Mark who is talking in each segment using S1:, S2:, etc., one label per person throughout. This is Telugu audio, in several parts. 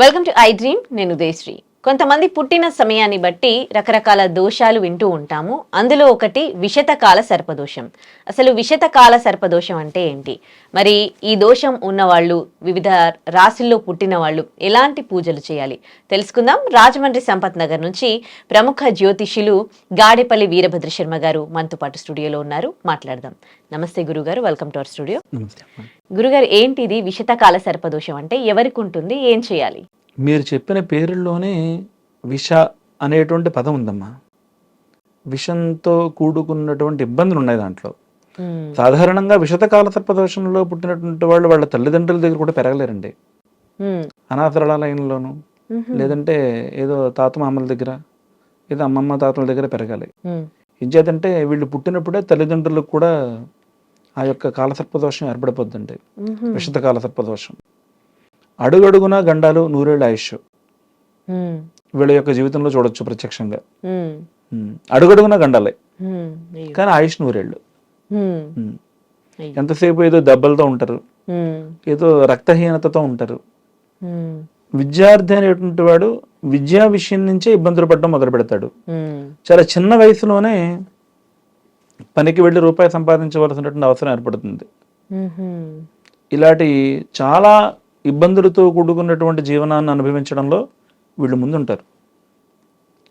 S1: వెల్కమ్ టు ఐ డ్రీమ్ నేను ఉదయశ్రీ. కొంతమంది పుట్టిన సమయాన్ని బట్టి రకరకాల దోషాలు వింటూ ఉంటాము. అందులో ఒకటి విషతకాల సర్పదోషం. అసలు విషతకాల సర్పదోషం అంటే ఏంటి? మరి ఈ దోషం ఉన్నవాళ్ళు వివిధ రాశుల్లో పుట్టిన వాళ్ళు ఎలాంటి పూజలు చేయాలి? తెలుసుకుందాం. రాజమండ్రి సంపత్ నగర్ నుంచి ప్రముఖ జ్యోతిష్యులు గాడేపల్లి వీరభద్ర శర్మ గారు మనతో పాటు స్టూడియోలో ఉన్నారు. మాట్లాడదాం. నమస్తే గురుగారు. Welcome to our studio. గురుగారు ఏంటిది విషతకాల సర్పదోషం అంటే? ఎవరికి ఉంటుంది? ఏం చేయాలి?
S2: మీరు చెప్పిన పేరుల్లోనే విష అనేటువంటి పదం ఉందమ్మా విషంతో కూడుకున్నటువంటి ఇబ్బందులు ఉన్నాయి దాంట్లో. సాధారణంగా విషతకాల సర్పదోషంలో పుట్టినటువంటి వాళ్ళు వాళ్ళ తల్లిదండ్రుల దగ్గర కూడా పెరగలేరండి. అనాథరాలయంలోను. లేదంటే ఏదో తాత మామల దగ్గర ఏదో అమ్మమ్మ తాతల దగ్గర పెరగాలి. ఇంచేతంటే వీళ్ళు పుట్టినప్పుడే తల్లిదండ్రులకు కూడా ఆ యొక్క కాలసర్పదోషం ఏర్పడిపోద్దండి
S1: మ్మ్.
S2: విషతకాల సర్పదోషం అడుగడుగునా గండాలు నూరేళ్ళ ఆయుష్. వీళ్ళ యొక్క జీవితంలో చూడొచ్చు ప్రత్యక్షంగా. అడుగడుగునా గండాలే. కానీ ఆయుష్ నూరేళ్ళు. ఎంతసేపు ఏదో దెబ్బలతో ఉంటారు. ఏదో రక్తహీనతతో ఉంటారు. విద్యార్థి అనేటువంటి వాడు విద్యా విషయం నుంచే ఇబ్బందులు పడడం మొదలు పెడతాడు. చాలా చిన్న వయసులోనే పనికి వెళ్ళి రూపాయి సంపాదించవలసినటువంటి అవసరం ఏర్పడుతుంది. ఇలాంటి చాలా ఇబ్బందులతో కూడుకున్నటువంటి జీవనాన్ని అనుభవించడంలో వీళ్ళు ముందుంటారు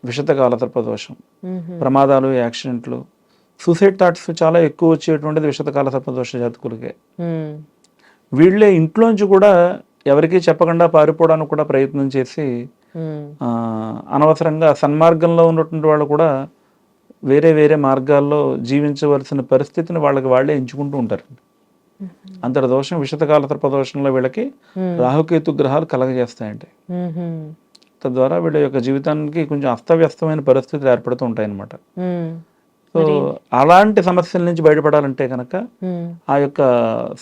S2: విషతకాల సర్పదోషం
S1: మ్మ్.
S2: ప్రమాదాలు యాక్సిడెంట్లు సూసైడ్ థాట్స్ చాలా ఎక్కువ వచ్చేటువంటిది విషతకాల సర్పదోష జాతకులకే. వీళ్ళే ఇంట్లోంచి కూడా ఎవరికీ చెప్పకుండా పారిపోవడానికి కూడా ప్రయత్నం చేసి అనవసరంగా సన్మార్గంలో ఉన్నటువంటి వాళ్ళు కూడా వేరే వేరే మార్గాల్లో జీవించవలసిన పరిస్థితిని వాళ్ళకి వాళ్ళే ఎంచుకుంటూ ఉంటారు అంతటి దోషం విషతకాల సర్పదోషంలో వీళ్ళకి. రాహుకేతు గ్రహాలు కలగజేస్తాయండి. తద్వారా వీళ్ళ యొక్క జీవితానికి కొంచెం అస్తవ్యస్తమైన పరిస్థితులు ఏర్పడుతూ ఉంటాయన్నమాట. సో అలాంటి సమస్యల నుంచి బయటపడాలంటే కనుక. ఆ యొక్క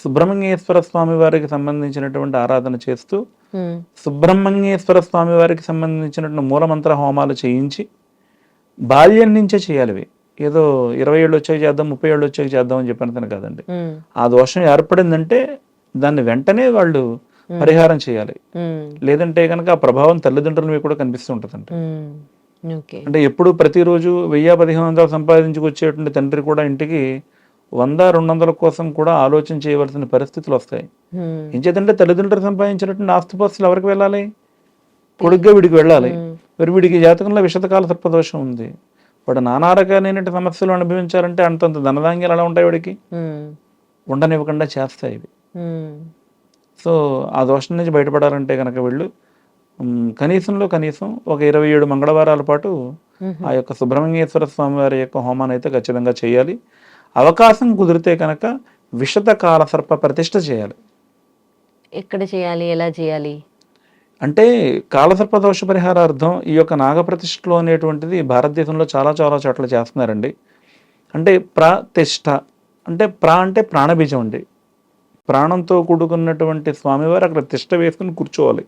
S2: సుబ్రహ్మణ్యేశ్వర స్వామి వారికి సంబంధించినటువంటి ఆరాధన చేస్తూ. సుబ్రహ్మణ్యేశ్వర స్వామి వారికి సంబంధించినటువంటి మూలమంత్ర హోమాలు చేయించి బాల్యం నుంచే చేయాలి. ఏదో ఇరవై ఏళ్ళు వచ్చాక చేద్దాం ముప్పై ఏళ్ళు వచ్చాక చేద్దాం అని చెప్పినంతనే కాదండి
S1: మ్మ్.
S2: ఆ దోషం ఏర్పడిందంటే దాన్ని వెంటనే వాళ్ళు పరిహారం చేయాలి. లేదంటే కనుక ఆ ప్రభావం తల్లిదండ్రుల మీద కూడా కనిపిస్తూ ఉంటుందండి
S1: మ్మ్. ఓకే
S2: అంటే ఎప్పుడు ప్రతిరోజు వెయ్యి పదిహేను వందలు సంపాదించుకొచ్చేటువంటి తండ్రి కూడా ఇంటికి వంద రెండు వందల కోసం కూడా ఆలోచన చేయవలసిన పరిస్థితులు వస్తాయి. ఏం చేద్దంటే తల్లిదండ్రులు సంపాదించినటువంటి ఆస్తిపాస్తులు ఎవరికి వెళ్ళాలి కొడుగ్గా వీడికి వెళ్ళాలి. మరి వీడికి జాతకంలో విషతకాల సర్పదోషం ఉంది వాడు నానా రకాలైన సమస్యలు అనుభవించాలంటే అంతంత ధనధాన్యాలు ఎలా ఉంటాయి వాడికి. ఉండనివ్వకుండా చేస్తాయి ఇవి. సో ఆ దోషం నుంచి బయటపడాలంటే కనుక వీళ్ళు కనీసంలో కనీసం ఒక ఇరవై ఏడు మంగళవారాల పాటు. ఆ యొక్క సుబ్రహ్మణ్యేశ్వర స్వామి వారి యొక్క హోమాన్ని అయితే ఖచ్చితంగా చేయాలి అవకాశం కుదిరితే కనుక విషత కాల సర్ప ప్రతిష్ఠ చేయాలి
S1: ఎక్కడ చేయాలి ఎలా చేయాలి
S2: అంటే కాలసర్ప దోష పరిహారార్థం ఈ యొక్క నాగప్రతిష్ఠలో అనేటువంటిది భారతదేశంలో చాలా చాలా చోట్ల చేస్తున్నారండి. అంటే ప్రతిష్ఠ అంటే ప్రా అంటే ప్రాణబీజం అండి. ప్రాణంతో కూడుకున్నటువంటి స్వామివారు అక్కడ తిష్ట వేసుకుని కూర్చోవాలి.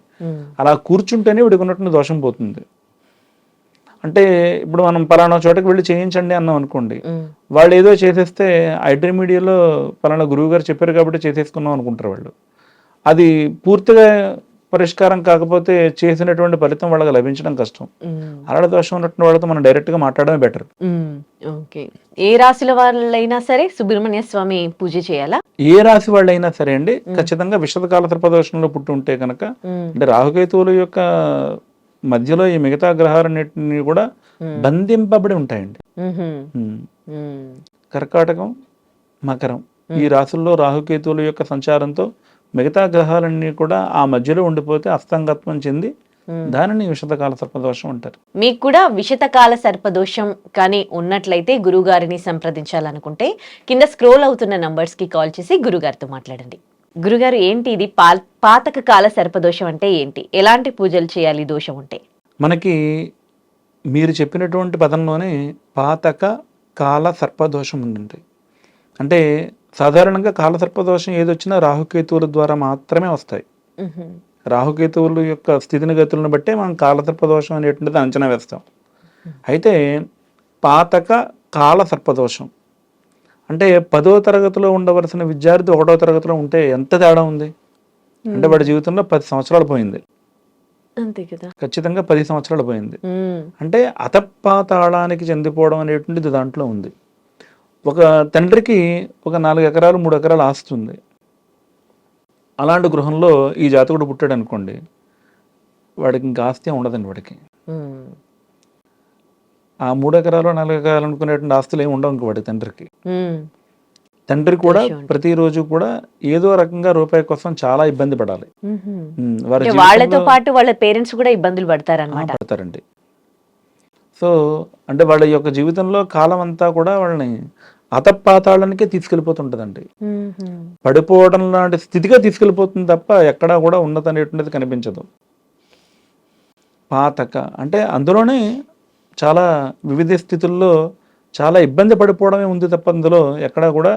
S2: అలా కూర్చుంటేనే వీడికి ఉన్నటువంటి దోషం పోతుంది. అంటే ఇప్పుడు మనం పలానా చోటకి వెళ్ళి చేయించండి అన్నాం అనుకోండి. వాళ్ళు ఏదో చేసేస్తే ఐడ్రీ మీడియాలో పలానా గురువు గారు చెప్పారు కాబట్టి చేసేసుకున్నాం అనుకుంటారు వాళ్ళు. అది పూర్తిగా పరిష్కారం కాకపోతే చేసినటువంటి ఫలితం వాళ్ళకి లభించడం కష్టం. అరడ దోషం ఉన్నటువంటి వాళ్ళతో మనం డైరెక్ట్గా మాట్లాడమే బెటర్.
S1: ఓకే. ఏ రాశుల వాళ్ళైనా సరే సుబ్రహ్మణ్య స్వామి పూజ చేయాలా?
S2: ఏ రాశి వాళ్ళైనా సరే అండి ఖచ్చితంగా విషదకాల సర్పదోషంలో పుట్టి ఉంటే కనుక. అంటే రాహుకేతువుల యొక్క మధ్యలో ఈ మిగతా గ్రహాలన్నింటినీ కూడా బంధింపబడి ఉంటాయండి. కర్కాటకం మకరం ఈ రాశుల్లో రాహుకేతువుల యొక్క సంచారంతో మిగతా గ్రహాలన్నీ కూడా ఆ మధ్యలో ఉండిపోతే అస్తంగత్వం చెంది దానిని విషదకాల సర్పదోషం అంటారు.
S1: మీకు కూడా విషతకాల సర్పదోషం కానీ ఉన్నట్లయితే గురుగారిని సంప్రదించాలనుకుంటే కింద స్క్రోల్ అవుతున్న నంబర్స్కి కాల్ చేసి గురుగారితో మాట్లాడండి. గురుగారు ఏంటి ఇది పాతక కాల సర్పదోషం అంటే ఏంటి? ఎలాంటి పూజలు చేయాలి దోషం ఉంటే?
S2: మనకి మీరు చెప్పినటువంటి పదంలోనే పాతక కాల సర్పదోషం ఉందండి. అంటే సాధారణంగా కాల సర్పదోషం ఏదొచ్చినా రాహుకేతువుల ద్వారా మాత్రమే వస్తాయి. రాహుకేతువుల యొక్క స్థితిని గతులను బట్టే మనం కాలసర్పదోషం అనేటువంటిది అంచనా వేస్తాం. అయితే పాతక కాల సర్పదోషం అంటే పదో తరగతిలో ఉండవలసిన విద్యార్థి ఒకటో తరగతిలో ఉంటే ఎంత తేడా ఉంది? అంటే వాడి జీవితంలో పది సంవత్సరాలు పోయింది.
S1: అంతే కదా.
S2: ఖచ్చితంగా పది సంవత్సరాలు పోయింది. అంటే అతపాతాళానికి చెందిపోవడం అనేటువంటిది దాంట్లో ఉంది. ఒక తండ్రికి ఒక నాలుగు ఎకరాలు మూడు ఎకరాలు ఆస్తి ఉంది. అలాంటి గృహంలో ఈ జాతకుడు పుట్టాడు అనుకోండి వాడికి ఇంకా ఆస్తి ఉండదండి వాడికి. ఆ మూడు ఎకరాలు నాలుగు ఎకరాలు అనుకునేటువంటి ఆస్తులు ఏమి ఉండవు ఇంక వాడి తండ్రికి. తండ్రి కూడా. ప్రతిరోజు కూడా ఏదో రకంగా రూపాయి కోసం చాలా ఇబ్బంది పడాలి.
S1: వాళ్ళతో పాటు వాళ్ళ పేరెంట్స్ కూడా ఇబ్బందులు పడతారు
S2: పడతారండి. సో అంటే వాళ్ళ యొక్క జీవితంలో కాలం అంతా కూడా వాళ్ళని అతపాతాళానికే తీసుకెళ్ళిపోతుంటదండి. పడిపోవడం లాంటి స్థితిగా తీసుకెళ్ళిపోతుంది తప్ప ఎక్కడా కూడా ఉన్నత అనేటువంటిది కనిపించదు. పాతక అంటే అందులోనే చాలా వివిధ స్థితుల్లో చాలా ఇబ్బంది పడిపోవడమే ఉంది తప్ప అందులో ఎక్కడా కూడా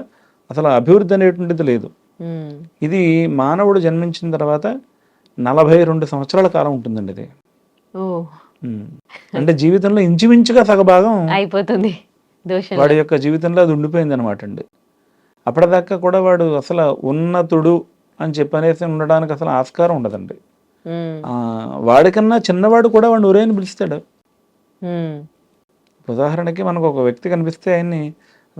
S2: అసలు అభివృద్ధి అనేటువంటిది లేదు. ఇది మానవుడు జన్మించిన తర్వాత నలభై రెండు సంవత్సరాల కాలం ఉంటుందండి ఇది. అంటే జీవితంలో ఇంచుమించుగా సగభాగం
S1: అయిపోతుంది దోషం
S2: వాడి యొక్క జీవితంలో అది ఉండిపోయింది అనమాట అండి. అప్పటిదాకా కూడా వాడు అసలు ఉన్నతుడు అని చెప్పనేసి ఉండడానికి అసలు ఆస్కారం ఉండదండి. వాడికన్నా చిన్నవాడు కూడా వాడిని ఒరే అని పిలుస్తాడు ఉదాహరణకి మనకు ఒక వ్యక్తి కనిపిస్తే ఆయన్ని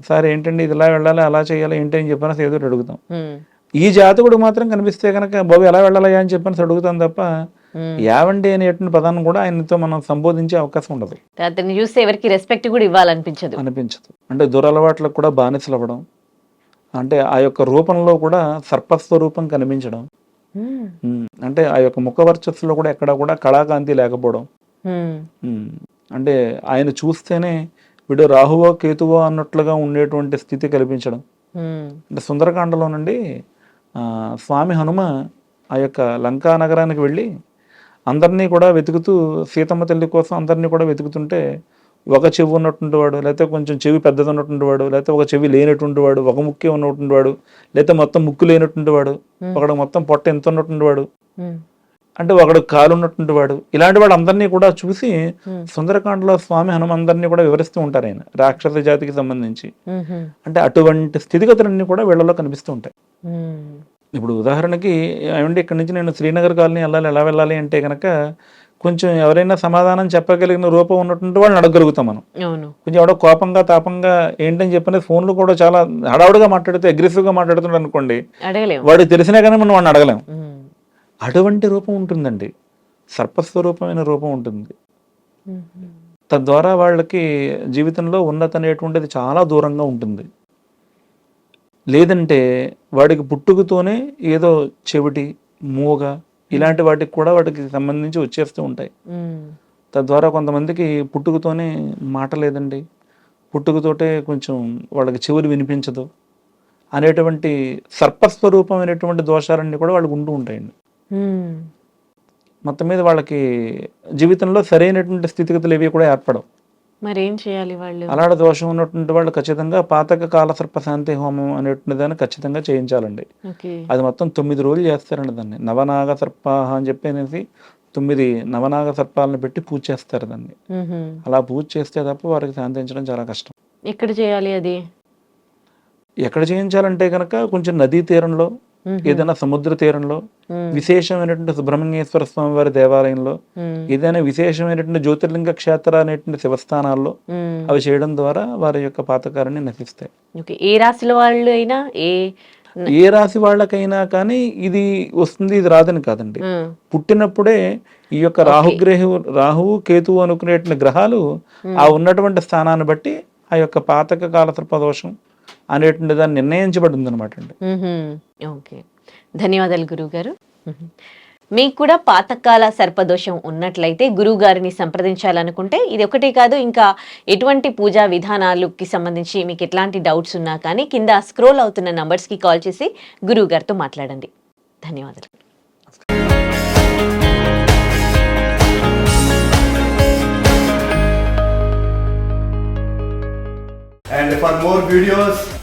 S2: సార్ ఏంటండి ఇలా వెళ్ళాలి అలా చేయాలి ఏంటి అని చెప్పనేసి ఏదో అడుగుతాం. ఈ జాతకుడు మాత్రం కనిపిస్తే కనుక బాబు ఎలా వెళ్ళాలి అని చెప్పనేసి అడుగుతాం తప్ప. యావండి అనేటువంటి పదాన్ని కూడా ఆయనతో మనం సంబోధించే అవకాశం ఉండదు.
S1: అతన్ని చూస్తే ఎవరికి రెస్పెక్ట్ కూడా ఇవ్వాలనిపించదు.
S2: అనిపించదు. అంటే దురలవాట్లకు కూడా బానిసలు అవ్వడం అంటే ఆ యొక్క రూపంలో కూడా సర్పస్వరూపం కనిపించడం
S1: ఉమ్,
S2: ఉమ్, అంటే ఆ యొక్క ముఖ వర్చస్సులో కూడా ఎక్కడ కూడా కళాకాంతి లేకపోవడం. అంటే ఆయన చూస్తేనే వీడు రాహువో కేతువో అన్నట్లుగా ఉండేటువంటి స్థితి కల్పించడం. అంటే సుందరకాండలో నుండి ఆ, స్వామి హనుమ ఆ యొక్క లంకా నగరానికి వెళ్ళి అందరినీ కూడా వెతుకుతూ సీతమ్మ తల్లి కోసం అందరినీ కూడా వెతుకుతుంటే ఒక చెవి ఉన్నటువంటి వాడు లేకపోతే కొంచెం చెవి పెద్దది ఉన్నటువంటి వాడు లేకపోతే ఒక చెవి లేనటువంటి వాడు ఒక ముక్కే ఉన్నటువంటి వాడు లేకపోతే మొత్తం ముక్కు లేనటువంటి వాడు ఒకడు మొత్తం పొట్ట ఎంత ఉన్నటువంటి వాడు అంటే ఒకడు కాలు ఉన్నటువంటి వాడు ఇలాంటి వాడు అందరినీ కూడా చూసి. సుందరకాండలో స్వామి హనుమ అందరినీ కూడా వివరిస్తూ ఉంటారు ఆయన రాక్షస జాతికి సంబంధించి. అంటే అటువంటి స్థితిగతులన్నీ కూడా వీళ్ళలో కనిపిస్తూ ఉంటాయి. ఇప్పుడు ఉదాహరణకి ఏమంటే ఇక్కడ నుంచి నేను శ్రీనగర్ కాలనీ వెళ్ళాలి ఎలా వెళ్ళాలి అంటే కనుక కొంచెం ఎవరైనా సమాధానం చెప్పగలిగిన రూపం ఉన్నటువంటి వాళ్ళని అడగగలుగుతాం మనం. కొంచెం ఎవడో కోపంగా తాపంగా ఏంటని చెప్పిన ఫోన్లు కూడా చాలా హడావుడిగా మాట్లాడితే అగ్రెసివ్గా మాట్లాడుతున్నాడు అనుకోండి వాడికి తెలిసినా కానీ మనం వాడిని అడగలేం అటువంటి రూపం ఉంటుందండి. సర్పస్వరూపమైన రూపం ఉంటుంది. తద్వారా వాళ్ళకి జీవితంలో ఉన్నత అనేటువంటిది చాలా దూరంగా ఉంటుంది. లేదంటే వాడికి పుట్టుకతోనే ఏదో చెవిటి మూగ ఇలాంటి వాటికి కూడా వాటికి సంబంధించి వచ్చేస్తూ ఉంటాయి. తద్వారా కొంతమందికి పుట్టుకతోనే మాట లేదండి. పుట్టుకతోటే కొంచెం వాళ్ళకి చెవులు వినిపించదు అనేటువంటి సర్పస్వరూపమైనటువంటి దోషాలన్నీ కూడా వాళ్ళకి ఉంటూ ఉంటాయండి. మొత్తం మీద వాళ్ళకి జీవితంలో సరైనటువంటి స్థితిగతులు ఏవి కూడా ఏర్పడవు.
S1: మరి ఏం చేయాలి వాళ్ళు?
S2: అలాంటి దోషం ఉన్నటువంటి వాళ్ళు ఖచ్చితంగా పాతక కాల సర్ప శాంతి హోమం అనేటువంటి దాన్ని ఖచ్చితంగా చేయించాలండి. అది మొత్తం తొమ్మిది రోజులు చేస్తారండి దాన్ని. నవనాగ సర్పాహ అని చెప్పి అనేసి తొమ్మిది నవనాగ సర్పాలను పెట్టి పూజ చేస్తారు దాన్ని. అలా పూజ చేస్తే తప్ప వారికి శాంతించడం చాలా కష్టం.
S1: ఎక్కడ చేయాలి అది?
S2: ఎక్కడ చేయించాలంటే కనుక కొంచెం నదీ తీరంలో. ఏదైనా సముద్ర తీరంలో విశేషమైనటువంటి సుబ్రహ్మణ్యేశ్వర స్వామి వారి దేవాలయంలో ఏదైనా విశేషమైనటువంటి జ్యోతిర్లింగ క్షేత్ర అనేటువంటి శివస్థానాల్లో. అవి చేయడం ద్వారా వారి యొక్క పాతకారాన్ని నశిస్తాయి.
S1: ఏ రాశిలో వాళ్ళు అయినా ఏ
S2: ఏ రాశి వాళ్ళకైనా కానీ ఇది వస్తుంది ఇది రాదని కాదండి. పుట్టినప్పుడే ఈ యొక్క రాహుగ్రహు రాహువు కేతువు అనుకునేటువంటి గ్రహాలు ఆ ఉన్నటువంటి స్థానాన్ని బట్టి ఆ యొక్క పాతక కాల సర్పదోషం అనేటువంటి దాన్ని నిర్ణయించబడింది అనమాట అండి.
S1: ఓకే. ధన్యవాదాలు గురువు గారు మీకు కూడా పాతకాల సర్పదోషం ఉన్నట్లయితే గురువు గారిని సంప్రదించాలనుకుంటే ఇది ఒకటే కాదు ఇంకా ఎటువంటి పూజా విధానాలకి సంబంధించి మీకు ఎట్లాంటి డౌట్స్ ఉన్నా కానీ కింద స్క్రోల్ అవుతున్న నంబర్స్కి కాల్ చేసి గురువు గారితో మాట్లాడండి. ధన్యవాదాలు.
S3: And for more videos,